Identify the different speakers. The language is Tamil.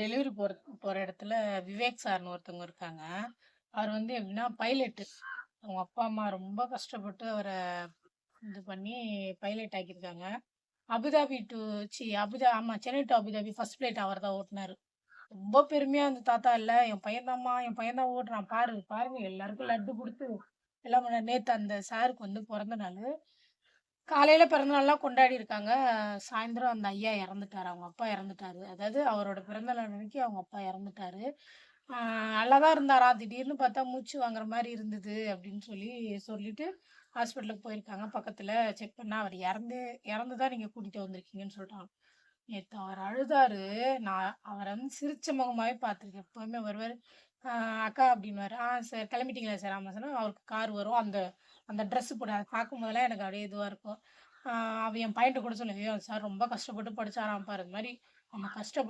Speaker 1: டெலிவரி போற போகிற இடத்துல விவேக் சார்ன்னு ஒருத்தவங்க இருக்காங்க. அவர் வந்து எப்படின்னா பைலட்டு. அவங்க அப்பா, அம்மா ரொம்ப கஷ்டப்பட்டு அவரை இது பண்ணி பைலட் ஆக்கியிருக்காங்க. அபுதாபி டூ சி அபுதா ஆமா Chennai to Abu Dhabi first flight அவர் தான் ஓட்டுனாரு. ரொம்ப பெருமையா அந்த தாத்தா இல்ல, என் பையன்தான்மா என் பையன் தான் ஓட்டுறான் பாரு, பாருங்க எல்லாருக்கும் லட்டு கொடுத்து எல்லாம் பண்ணாரு. நேத்து அந்த சாருக்கு வந்து பிறந்த நாள் காலையில் பிறந்தநாள்லாம் கொண்டாடி இருக்காங்க. சாயந்தரம் அந்த ஐயா இறந்துட்டார் அவங்க அப்பா இறந்துட்டாரு. அதாவது அவரோட பிறந்த நாள் அன்னைக்கு அவங்க அப்பா இறந்துட்டாரு. நல்லா தான் இருந்தாரா திடீர்னு பார்த்தா மூச்சு வாங்குற மாதிரி இருந்தது அப்படின்னு சொல்லி சொல்லிட்டு ஹாஸ்பிட்டலுக்கு போயிருக்காங்க. பக்கத்தில் செக் பண்ணால் அவர் இறந்து இறந்து தான் நீங்கள் கூட்டிகிட்டு வந்திருக்கீங்கன்னு சொல்ட்டாங்க. நேற்று அவர் அழுதாரு. நான் அவரை வந்து சிரிச்ச முகமாகவே பார்த்துருக்கேன். எப்பவுமே வருவார் அக்கா அப்படின்னுவாரு. ஆ சார் கிளம்பிட்டீங்களா சார்? ஆமாம் சார். அவருக்கு கார் வரும். அந்த அந்த ட்ரெஸ் போட அத பார்க்கும்போதெல்லாம் எனக்கு அப்படியே இதுவா இருக்கும். அவன் அவ என் பையன்ட்டு கூட சொல்லுவேன். சார் ரொம்ப கஷ்டப்பட்டு படிச்சாராம் பாரு. இது மாதிரி நம்ம கஷ்டப்பட்டு